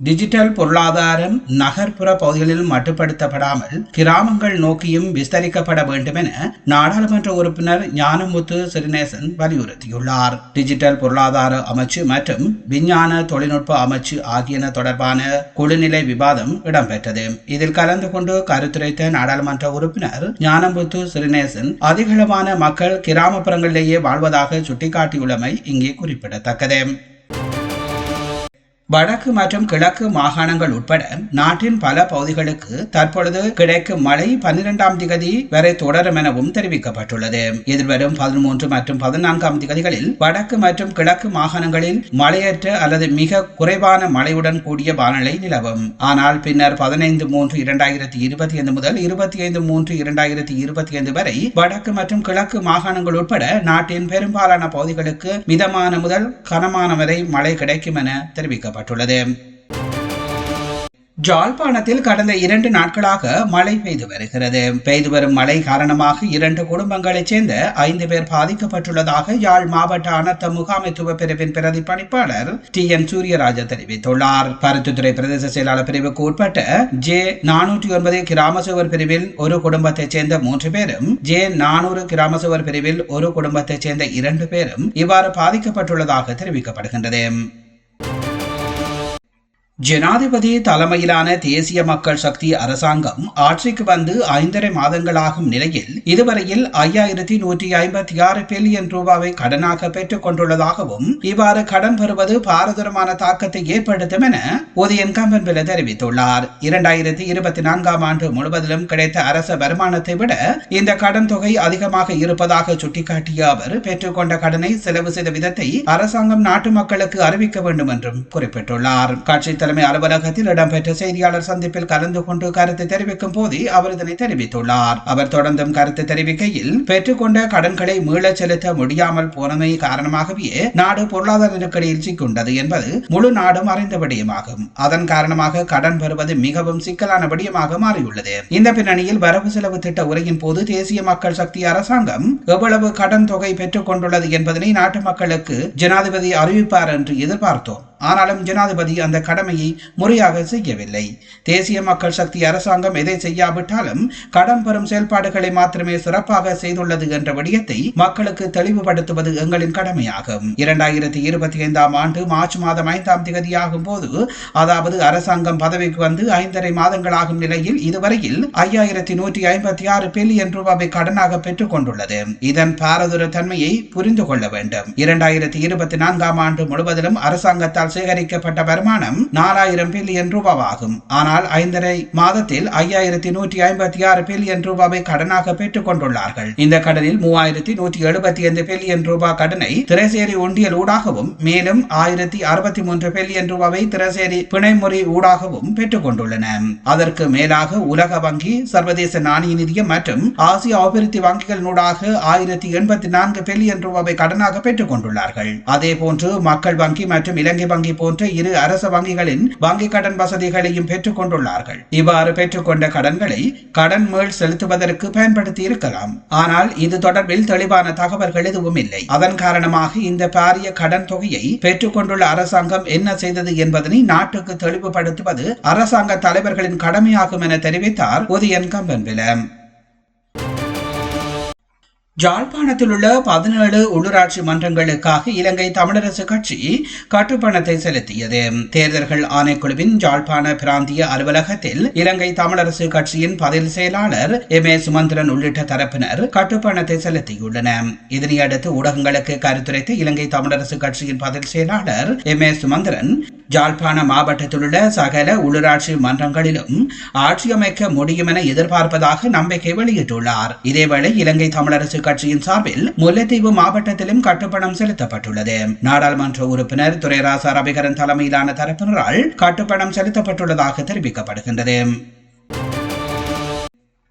Digital பொருளாதாரம் நகர்ப்புற பகுதிகளில் மட்டுப்படுத்தப்படாமல் கிராமங்கள் நோக்கியும் விஸ்தரிக்கப்பட வேண்டும் என நாடாளுமன்ற உறுப்பினர் ஞானமுத்து சிறிநேசன் வலியுறுத்தியுள்ளார். டிஜிட்டல் பொருளாதார அமைச்சு மற்றும் விஞ்ஞான தொழில்நுட்ப அமைச்சு ஆகியன தொடர்பான குழுநிலை விவாதம் இடம்பெற்றது. இதில் கலந்து கொண்டு கருத்துரைத்த நாடாளுமன்ற உறுப்பினர் ஞானமுத்து சிறிநேசன் அதிகளவான மக்கள் கிராமப்புறங்களிலேயே வாழ்வதாக சுட்டிக்காட்டியுள்ளமை இங்கே குறிப்பிடத்தக்கது. வடக்கு மற்றும் கிழக்கு மாகாணங்கள் உட்பட நாட்டின் பல பகுதிகளுக்கு தற்பொழுது கிடைக்கும் மழை பன்னிரெண்டாம் திகதி வரை தொடரும் எனவும் தெரிவிக்கப்பட்டுள்ளது. எதிர்வரும் பதிமூன்று மற்றும் பதினான்காம் திகதிகளில் வடக்கு மற்றும் கிழக்கு மாகாணங்களில் மழையற்ற அல்லது மிக குறைவான மழையுடன் கூடிய வானிலை நிலவும். ஆனால் பின்னர் பதினைந்து மூன்று இரண்டாயிரத்தி இருபத்தி ஐந்து முதல் இருபத்தி ஐந்து மூன்று இரண்டாயிரத்தி இருபத்தி ஐந்து வரை வடக்கு மற்றும் கிழக்கு மாகாணங்கள் உட்பட நாட்டின் பெரும்பாலான பகுதிகளுக்கு மிதமான முதல் கனமான வரை மழை கிடைக்கும் என தெரிவிக்கப்பட்டது ஜாழ்ப்பாணத்தில் கடந்த இரண்டு நாட்களாக மழை பெய்து வருகிறது. பெய்து வரும் மழை காரணமாக இரண்டு குடும்பங்களைச் சேர்ந்த ஐந்து பேர் பாதிக்கப்பட்டுள்ளதாக யாழ் மாவட்ட அனர்த்த முகாமைத்துவ பிரிவின் பிரதி பணிப்பாளர் டி. என். சூரியராஜா தெரிவித்துள்ளார். பருத்தித்துறை பிரதேச செயலாளர் பிரிவுக்கு உட்பட்ட ஜே நானூற்றி ஒன்பது கிராம சுவர் பிரிவில் ஒரு குடும்பத்தைச் சேர்ந்த மூன்று பேரும் ஜே நானூறு கிராம சுவர் பிரிவில் ஒரு குடும்பத்தைச் சேர்ந்த இரண்டு பேரும் இவ்வாறு பாதிக்கப்பட்டுள்ளதாக தெரிவிக்கப்படுகின்றது. ஜனாதிபதி தலைமையிலான தேசிய மக்கள் சக்தி அரசாங்கம் ஆட்சிக்கு வந்து ஐந்தரை மாதங்களாகும் நிலையில் இதுவரையில் ஐயாயிரத்தி நூற்றி ஐம்பத்தி ஆறு பில்லியன் ரூபாவை கடனாக பெற்றுக் கொண்டுள்ளதாகவும் இவ்வாறு கடன் பெறுவது பாரதூரமான தாக்கத்தை ஏற்படுத்தும் என உதயன் கம்பன்பில தெரிவித்துள்ளார். இரண்டாயிரத்தி இருபத்தி நான்காம் ஆண்டு முழுவதிலும் கிடைத்த அரச வருமானத்தை விட இந்த கடன் தொகை அதிகமாக இருப்பதாக சுட்டிக்காட்டிய அவர் பெற்றுக்கொண்ட கடனை செலவு செய்த விதத்தை அரசாங்கம் நாட்டு மக்களுக்கு அறிவிக்க வேண்டும் என்றும் குறிப்பிட்டுள்ளார். கட்சி தலைமை அலுவலகத்தில் இடம்பெற்ற செய்தியாளர் சந்திப்பில் கலந்து கொண்டு கருத்து தெரிவிக்கும் போதே அவர் இதனை தெரிவித்துள்ளார். அவர் தொடர்ந்தும் கருத்து தெரிவிக்கையில் பெற்றுக்கொண்ட கடன்களை மீள செலுத்த முடியாமல் போனமை காரணமாகவே நாடு பொருளாதார நெருக்கடியில் சிக்கொண்டது என்பது முழு நாடும் அறிந்த விடயமாகும். அதன் காரணமாக கடன் பெறுவது மிகவும் சிக்கலான விடயமாக மாறியுள்ளது. இந்த பின்னணியில் வரவு செலவு திட்ட உரையின் போது தேசிய மக்கள் சக்தி அரசாங்கம் எவ்வளவு கடன் தொகை பெற்றுக் கொண்டுள்ளது என்பதனை நாட்டு மக்களுக்கு ஜனாதிபதி அறிவிப்பார் என்று எதிர்பார்த்தோம். ஆனாலும் ஜனாதிபதி அந்த கடமையை முறையாக செய்யவில்லை. தேசிய மக்கள் சக்தி அரசாங்கம் எதை செய்யாவிட்டாலும் கடன் பெறும் செயல்பாடுகளை மாத்திரமே சிறப்பாக செய்துள்ளது என்ற விடயத்தை மக்களுக்கு தெளிவுபடுத்துவது எங்களின் கடமையாகும். இரண்டாயிரத்தி இருபத்தி ஐந்தாம் ஆண்டு மார்ச் மாதம் ஐந்தாம் திகதியாகும் போது அதாவது அரசாங்கம் பதவிக்கு வந்து ஐந்தரை மாதங்களாகும் நிலையில் இதுவரையில் ஐயாயிரத்தி நூற்றி ஐம்பத்தி ஆறு பில்லியன் ரூபாவை கடனாக பெற்றுக் கொண்டுள்ளது. இதன் பாரதூர தன்மையை புரிந்து கொள்ள வேண்டும். இரண்டாயிரத்தி இருபத்தி நான்காம் ஆண்டு முழுவதிலும் அரசாங்கத்தால் சேகரிக்கப்பட்ட வருமானம் நாலாயிரம் பில்லியன் ரூபாவாகும். ஆனால் ஐந்தரை மாதத்தில் ஐயாயிரத்தி நூற்றி ஐம்பத்தி ஆறு பில்லியன் ரூபாவை கடனாக பெற்றுக் கொண்டுள்ளார்கள். இந்த கடனில் மூவாயிரத்தி நூற்றி எழுபத்தி ஐந்து பில்லியன் ரூபாய் கடனை திரைசேரி ஒன்றியல் ஊடாகவும் மேலும் ஆயிரத்தி அறுபத்தி மூன்று பில்லியன் ரூபாவை திரைசேரி பிணைமுறை ஊடாகவும் பெற்றுக் கொண்டுள்ளன. அதற்கு மேலாக உலக வங்கி சர்வதேச நாணய நிதியம் மற்றும் ஆசிய அபிவிருத்தி வங்கிகளினூடாக ஆயிரத்தி எண்பத்தி நான்கு பில்லியன் ரூபாவை கடனாக பெற்றுக் கொண்டுள்ளார்கள். அதே போன்று மக்கள் வங்கி மற்றும் இலங்கை வங்கி போன்ற இரு அரச வங்கிகளின் வங்கி கடன் வசதிகளையும் பெற்றுக் கொண்டுள்ளார்கள். இவ்வாறு பெற்றுக்கொண்ட கடன்களை கடன் மேல் செலுத்துவதற்கு பயன்படுத்தி இருக்கலாம் ஆனால் இது தொடர்பில் தெளிவான தகவல்கள் எதுவும் இல்லை. அதன் காரணமாக இந்த பாரிய கடன் தொகையை பெற்றுக்கொண்டுள்ள அரசாங்கம் என்ன செய்தது என்பதனை நாட்டுக்கு தெளிவுபடுத்துவது அரசாங்க தலைவர்களின் கடமையாகும் என தெரிவித்தார் உதயன் கம்பன்விலம் ஜாழ்ப்பாணத்தில் உள்ள பதினேழு உள்ளூராட்சி மன்றங்களுக்காக இலங்கை தமிழரசு கட்சி கட்டுப்பணத்தை செலுத்தியது. தேர்தல்கள் ஆணைக்குழுவின் ஜாழ்ப்பாண பிராந்திய அலுவலகத்தில் இலங்கை தமிழரசு கட்சியின் பதில் செயலாளர் எம். ஏ. சுமந்திரன் உள்ளிட்ட தரப்பினர் கட்டுப்பணத்தை செலுத்தியுள்ளனர். இதனையடுத்து ஊடகங்களுக்கு கருத்துரைத்த இலங்கை தமிழரசு கட்சியின் பதில் செயலாளர் எம். ஏ. சுமந்திரன் ஜாழ்ப்பாண மாவட்டத்தில் உள்ள சகல உள்ளூராட்சி மன்றங்களிலும் ஆட்சியமைக்க முடியும் என எதிர்பார்ப்பதாக நம்பிக்கை வெளியிட்டுள்ளார். இதேவேளை இலங்கை தமிழரசு கட்சியின் சார்பில் முல்லைத்தீவு மாவட்டத்திலும் கட்டுப்பணம் செலுத்தப்பட்டுள்ளது. நாடாளுமன்ற உறுப்பினர் துரைராசா ரவிகரன் தலைமையிலான தரப்பினரால் கட்டுப்பணம் செலுத்தப்பட்டுள்ளதாக தெரிவிக்கப்படுகின்றது.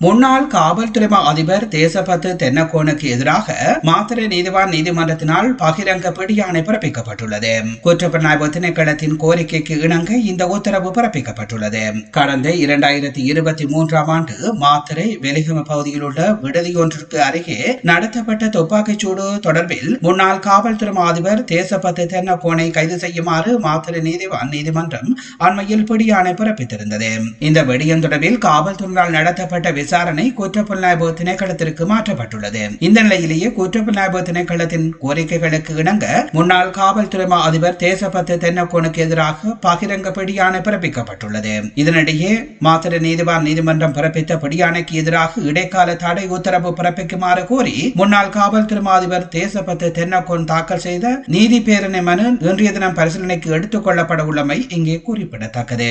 முன்னாள் காவல்துறை அதிபர் தேசபத்து தென்னக்கோனுக்கு எதிராக மாத்திரை நீதிவான் நீதிமன்றத்தினால் பகிரங்க பிடியாணை பிறப்பிக்கப்பட்டுள்ளது. குற்றப்புலனாய்வு திணைக்களத்தின் கோரிக்கைக்கு இணங்க இந்த உத்தரவு பிறப்பிக்கப்பட்டுள்ளது. கடந்த இரண்டாயிரத்தி இருபத்தி மூன்றாம் ஆண்டு மாத்திரை வெளிகம பகுதியில் உள்ள விடுதியொன்றிற்கு அருகே நடத்தப்பட்ட துப்பாக்கிச் சூடு தொடர்பில் முன்னாள் காவல்துறை அதிபர் தேசபத்து தென்னக்கோனை கைது செய்யுமாறு மாத்திரை நீதிவான் நீதிமன்றம் அண்மையில் பிடியாணை பிறப்பித்திருந்தது. இந்த வெடியம் தொடர்பில் காவல்துறையினால் நடத்தப்பட்ட விசாரணை குற்றப்புலனாய்வு திணைக்களத்திற்கு மாற்றப்பட்டுள்ளது. இந்த நிலையிலேயே குற்றப்புலனாய்வு திணைக்களத்தின் கோரிக்கைகளுக்கு இணங்க முன்னாள் காவல்துறை அதிபர் தேசபத்து தென்னக்கோனுக்கு எதிராக பகிரங்க பிடியாணை பிறப்பிக்கப்பட்டுள்ளது. இதனிடையே மாத்திர நீதிவான் நீதிமன்றம் பிறப்பித்த பிடியாணைக்கு எதிராக இடைக்கால தடை உத்தரவு பிறப்பிக்குமாறு கோரி முன்னாள் காவல்துறை அதிபர் தேசபத்து தென்னக்கோன் தாக்கல் செய்த நீதி பேரணி மனு இன்றைய தினம் பரிசீலனைக்கு எடுத்துக் கொள்ளப்பட உள்ளமை இங்கே குறிப்பிடத்தக்கது.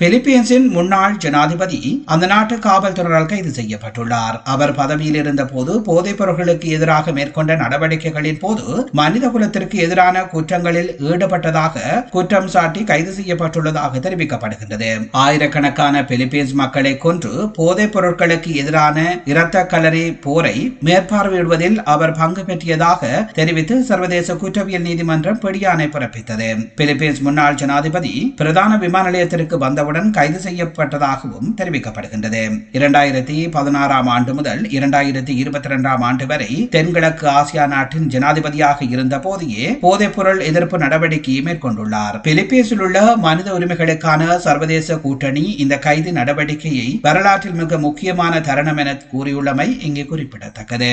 பிலிப்பீன்ஸின் முன்னாள் ஜனாதிபதி அந்த நாட்டு காவல்துறையால் கைது செய்யப்பட்டுள்ளார். அவர் பதவியில் இருந்த போது போதைப் பொருட்களுக்கு எதிராக மேற்கொண்ட நடவடிக்கைகளின் போது மனித குலத்திற்கு எதிரான குற்றங்களில் ஈடுபட்டதாக குற்றம் சாட்டி கைது செய்யப்பட்டுள்ளதாக தெரிவிக்கப்படுகின்றது. ஆயிரக்கணக்கான பிலிப்பீன்ஸ் மக்களை கொன்று போதைப் பொருட்களுக்கு எதிரான இரத்த கலரி போரை மேற்பார்வையிடுவதில் அவர் பங்கு பெற்றியதாக தெரிவித்து சர்வதேச குற்றவியல் நீதிமன்றம் பிடியாணை பிறப்பித்தது. பிலிப்பீன்ஸ் முன்னாள் ஜனாதிபதி பிரதான விமான நிலையத்திற்கு வந்த வந்தவுடன் கைது செய்யப்பட்டதாகவும் தெரிவிக்கப்படுகின்றது. இரண்டாயிரத்தி பதினாறாம் ஆண்டு முதல் இரண்டாயிரத்தி இருபத்தி இரண்டாம் ஆண்டு வரை தென்கிழக்கு ஆசியா நாட்டின் ஜனாதிபதியாக இருந்த போதையே போதைப்பொருள் எதிர்ப்பு நடவடிக்கையை மேற்கொண்டுள்ளார். பிலிப்பீன்ஸில் உள்ள மனித உரிமைகளுக்கான சர்வதேச கூட்டணி இந்த கைது நடவடிக்கையை வரலாற்றில் மிக முக்கியமான தருணம் என கூறியுள்ளமை இங்கே குறிப்பிடத்தக்கது.